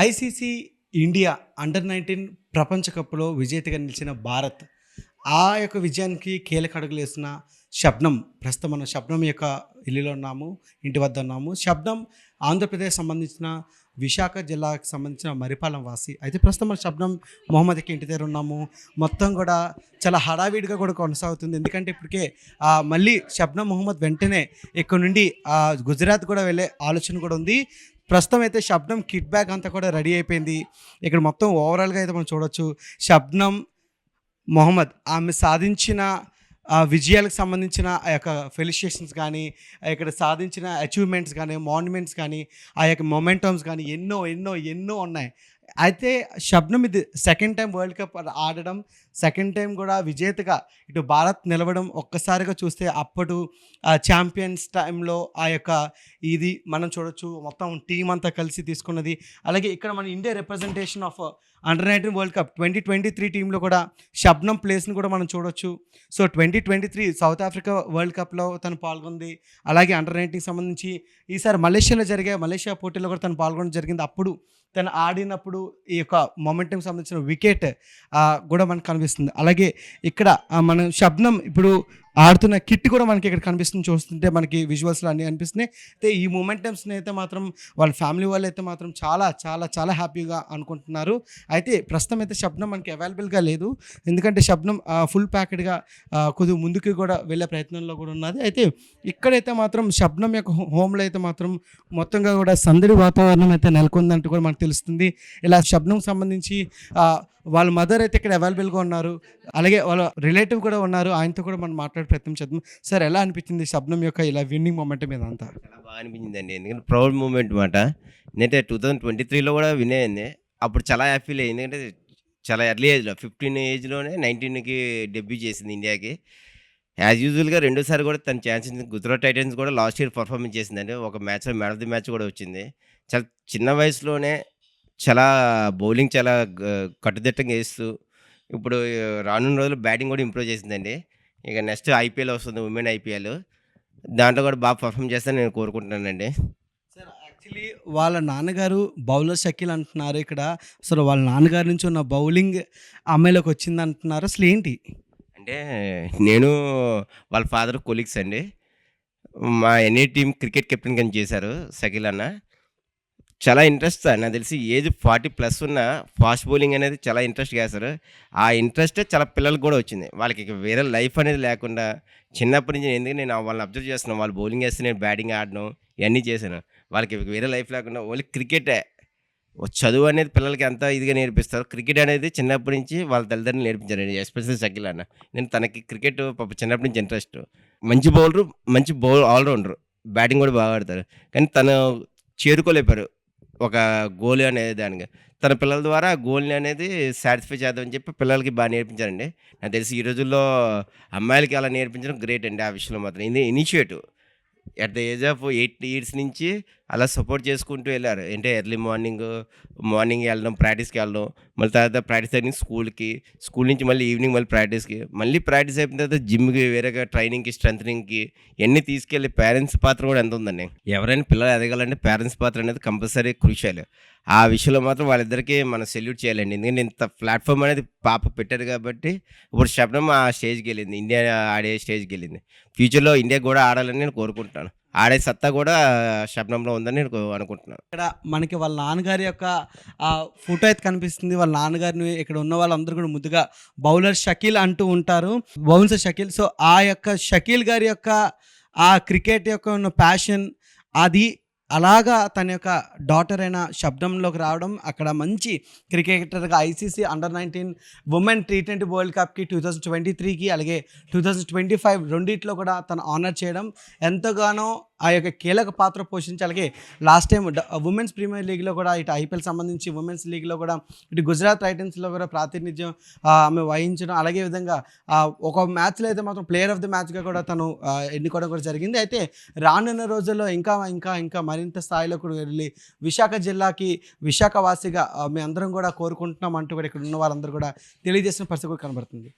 ICC India under nineteen ప్రపంచ కప్లో విజేతగా నిలిచిన భారత్ ఆ యొక్క విజయానికి కీలక అడుగులు వేసిన శబ్నం. ప్రస్తుతం మనం శబ్నం యొక్క ఇల్లులో ఉన్నాము ఇంటి వద్ద ఉన్నాము. శబ్నం ఆంధ్రప్రదేశ్ సంబంధించిన విశాఖ జిల్లాకు సంబంధించిన మరిపాలెం వాసి. అయితే ప్రస్తుతం మన శబ్నం మొహమ్మద్కి ఇంటి దగ్గర ఉన్నాము. మొత్తం కూడా చాలా హడావిడిగా కూడా కొనసాగుతుంది. ఎందుకంటే ఇప్పటికే మళ్ళీ శబ్నం మొహమ్మద్ వెంటనే ఇక్కడ నుండి గుజరాత్ కూడా వెళ్ళే ఆలోచన కూడా ఉంది. ప్రస్తుతం అయితే శబ్నం కిట్ బ్యాగ్ అంతా కూడా రెడీ అయిపోయింది. ఇక్కడ మొత్తం ఓవరాల్గా అయితే మనం చూడొచ్చు. శబ్నం మొహమ్మద్ ఆమె సాధించిన ఆ విజయాలకు సంబంధించిన ఆ యొక్క ఫెలిషియేషన్స్ కానీ ఇక్కడ సాధించిన అచీవ్మెంట్స్ కానీ మాన్యుమెంట్స్ కానీ ఆ యొక్క మొమెంటమ్స్ కానీ ఎన్నో ఎన్నో ఎన్నో ఉన్నాయి. అయితే శబ్నం ఇది సెకండ్ టైం వరల్డ్ కప్ ఆడడం సెకండ్ టైం కూడా విజేతగా ఇటు భారత్ నిలవడం ఒక్కసారిగా చూస్తే అప్పుడు ఛాంపియన్స్ టైంలో ఆ యొక్క ఇది మనం చూడొచ్చు. మొత్తం టీం అంతా కలిసి తీసుకున్నది. అలాగే ఇక్కడ మన India representation of under nineteen world cup twenty twenty three టీంలో కూడా శబ్నం ప్లేస్ని కూడా మనం చూడొచ్చు. So twenty twenty three South Africa world కప్లో తను పాల్గొంది. అలాగే అండర్ నైన్టీన్కి సంబంధించి ఈసారి మలేషియాలో జరిగే మలేషియా పోటీలో కూడా తను పాల్గొనడం జరిగింది. అప్పుడు తను ఆడినప్పుడు ఈ యొక్క మొమెంటంకి సంబంధించిన వికెట్ కూడా మనకు కనిపిస్తుంది. అలాగే ఇక్కడ మనం శబ్నం ఇప్పుడు ఆడుతున్న కిట్ కూడా మనకి ఇక్కడ కనిపిస్తుంది. చూస్తుంటే మనకి విజువల్స్లో అన్నీ కనిపిస్తున్నాయి. అయితే ఈ మూమెంటమ్స్ని అయితే మాత్రం వాళ్ళ ఫ్యామిలీ వాళ్ళు అయితే మాత్రం చాలా చాలా చాలా హ్యాపీగా అనుకుంటున్నారు. అయితే ప్రస్తుతం అయితే శబ్నం మనకి అవైలబుల్గా లేదు. ఎందుకంటే శబ్నం ఫుల్ ప్యాకెడ్గా కొద్దిగా ముందుకు కూడా వెళ్ళే ప్రయత్నంలో కూడా ఉన్నది. అయితే ఇక్కడైతే మాత్రం శబ్నం యొక్క హోమ్లో అయితే మాత్రం మొత్తంగా కూడా సందడి వాతావరణం అయితే నెలకొందంటూ కూడా మనకు తెలుస్తుంది. ఇలా శబ్నం సంబంధించి వాళ్ళ మదర్ అయితే ఇక్కడ అవైలబుల్గా ఉన్నారు. అలాగే వాళ్ళ రిలేటివ్ కూడా ఉన్నారు. ఆయనతో కూడా మనం మాట్లాడే ప్రయత్నం చేద్దాం. సార్ ఎలా అనిపించింది శబ్నం యొక్క ఇలా విన్నింగ్ మూమెంట్ మీద అంతా? చాలా బాగా అండి. ఎందుకంటే ప్రౌడ్ మూమెంట్ మాట. నేనైతే టూ థౌజండ్ ట్వంటీ త్రీలో కూడా విన్ అప్పుడు చాలా హ్యాపీ లేదు ఎందుకంటే చాలా ఎర్లీ ఏజ్లో ఫిఫ్టీన్ ఏజ్లోనే నైన్టీన్కి డెబ్యూ చేసింది ఇండియాకి. యాజ్ యూజువల్గా రెండోసారి కూడా తన ఛాన్స్ గుజరాత్ టైటన్స్ కూడా లాస్ట్ ఇయర్ పర్ఫార్మెన్స్ చేసిందండి ఒక మ్యాచ్లో మ్యాన్ ఆఫ్ ది మ్యాచ్ కూడా వచ్చింది. చాలా చిన్న వయసులోనే చాలా బౌలింగ్ చాలా కట్టుదిట్టంగా వేస్తూ ఇప్పుడు రానున్న రోజులు బ్యాటింగ్ కూడా ఇంప్రూవ్ చేసిందండి. ఇక నెక్స్ట్ ఐపీఎల్ వస్తుంది ఉమెన్ ఐపీఎల్. దాంట్లో కూడా బాగా పర్ఫామ్ చేస్తాను నేను కోరుకుంటున్నానండి. సార్ యాక్చువల్లీ వాళ్ళ నాన్నగారు బౌలర్ షకీల్ అంటున్నారు ఇక్కడ. అసలు వాళ్ళ నాన్నగారి నుంచి ఉన్న బౌలింగ్ అమ్మాయిలోకి వచ్చింది అంటున్నారు అసలు ఏంటి? అంటే నేను వాళ్ళ ఫాదర్ కొలీగ్స్ అండి. మా ఎన్ఏ టీం క్రికెట్ కెప్టెన్ కానీ చేశారు సకిల్ అన్న. చాలా ఇంట్రెస్ట్ సార్. నాకు తెలిసి ఏజ్ ఫార్టీ ప్లస్ ఉన్న ఫాస్ట్ బౌలింగ్ అనేది చాలా ఇంట్రెస్ట్ సార్. ఆ ఇంట్రెస్టే చాలా పిల్లలకు కూడా వచ్చింది. వాళ్ళకి వేరే లైఫ్ అనేది లేకుండా చిన్నప్పటి నుంచి ఎందుకంటే నేను వాళ్ళని అబ్జర్వ్ చేస్తున్నాను వాళ్ళు బౌలింగ్ వేస్తే నేను బ్యాటింగ్ ఆడడం ఇవన్నీ చేశాను. వాళ్ళకి వేరే లైఫ్ లేకుండా ఓన్లీ క్రికెటే చదువు అనేది పిల్లలకి ఎంత ఇదిగా నేర్పిస్తారు క్రికెట్ అనేది చిన్నప్పటి నుంచి వాళ్ళ తల్లిదండ్రులు నేర్పించారు. ఎస్పెషల్లీ షకిల్ అన్న. నేను తనకి క్రికెట్ పాప చిన్నప్పటి నుంచి ఇంట్రెస్ట్ మంచి బౌలరు మంచి బౌల్ ఆల్రౌండర్ బ్యాటింగ్ కూడా బాగా ఆడతారు. కానీ తను చేరుకోలేపారు. ఒక గోల్ అనేది దానికి. తన పిల్లల ద్వారా గోల్ని అనేది సాటిస్ఫై చేద్దామని చెప్పి పిల్లలకి బాగా నేర్పించారండి. నాకు తెలిసి ఈ రోజుల్లో అమ్మాయిలకి అలా నేర్పించడం గ్రేట్ అండి ఆ విషయంలో మాత్రం. ఇది initiative. At the age of eight years నుంచి అలా సపోర్ట్ చేసుకుంటూ వెళ్ళారు. అంటే ఎర్లీ మార్నింగ్ మార్నింగ్ వెళ్ళడం ప్రాక్టీస్కి వెళ్ళడం మళ్ళీ తర్వాత ప్రాక్టీస్ అయిన స్కూల్కి స్కూల్ నుంచి మళ్ళీ ఈవినింగ్ మళ్ళీ ప్రాక్టీస్కి మళ్ళీ ప్రాక్టీస్ అయిపోయిన తర్వాత జిమ్కి వేరేగా ట్రైనింగ్కి స్ట్రెంథనింగ్కి ఇవన్నీ తీసుకెళ్ళి పేరెంట్స్ పాత్ర కూడా ఎంత ఉందండి. ఎవరైనా పిల్లలు ఎదగాలంటే పేరెంట్స్ పాత్ర అనేది కంపల్సరీ క్రూషియల్. ఆ విషయంలో మాత్రం వాళ్ళిద్దరికీ మనం సెల్యూట్ చేయాలండి. ఎందుకంటే ఇంత ప్లాట్ఫామ్ అనేది పాప పెట్టారు కాబట్టి ఇప్పుడు శబ్నం ఆ స్టేజ్కి వెళ్ళింది. ఇండియా ఆడే స్టేజ్కి వెళ్ళింది. ఫ్యూచర్లో ఇండియా కూడా ఆడాలని నేను కోరుకుంటున్నాను. ఆడే సత్తా కూడా శబ్నంలో ఉందని నేను అనుకుంటున్నాను. ఇక్కడ మనకి వాళ్ళ నాన్నగారి యొక్క ఆ ఫోటో అయితే కనిపిస్తుంది. వాళ్ళ నాన్నగారిని ఇక్కడ ఉన్న వాళ్ళందరూ కూడా ముద్దుగా బౌలర్ షకీల్ అంటూ ఉంటారు. బౌన్సర్ షకీల్. సో ఆ యొక్క షకీల్ గారి యొక్క ఆ క్రికెట్ యొక్క ఉన్న ప్యాషన్ అది అలాగా తన యొక్క డాటర్ అయిన శబ్దంలోకి రావడం అక్కడ మంచి క్రికెటర్గా ICC under nineteen women T twenty world కప్కి two thousand twenty త్రీకి అలాగే టూ థౌజండ్ ట్వంటీ ఫైవ్ రెండిట్లో కూడా తను ఆనర్ చేయడం ఎంతగానో ఆ యొక్క కీలక పాత్ర పోషించి అలాగే లాస్ట్ టైం ఉమెన్స్ ప్రీమియర్ లీగ్లో కూడా ఇటు ఐపీఎల్ సంబంధించి ఉమెన్స్ లీగ్లో కూడా ఇటు గుజరాత్ టైటన్స్లో కూడా ప్రాతినిధ్యం ఆమె వహించడం అలాగే విధంగా ఒక మ్యాచ్లో అయితే మాత్రం ప్లేయర్ ఆఫ్ ది మ్యాచ్గా కూడా తను ఎన్నుకోవడం కూడా జరిగింది. అయితే రానున్న రోజుల్లో ఇంకా ఇంకా ఇంకా మరి మరింత స్థాయిలో కూడా వెళ్ళి విశాఖ జిల్లాకి విశాఖ వాసిగా మీ అందరం కూడా కోరుకుంటున్నాం అంటూ కూడా ఇక్కడ ఉన్న వారందరూ కూడా తెలియజేసిన పరిస్థితి కూడా కనబడుతుంది.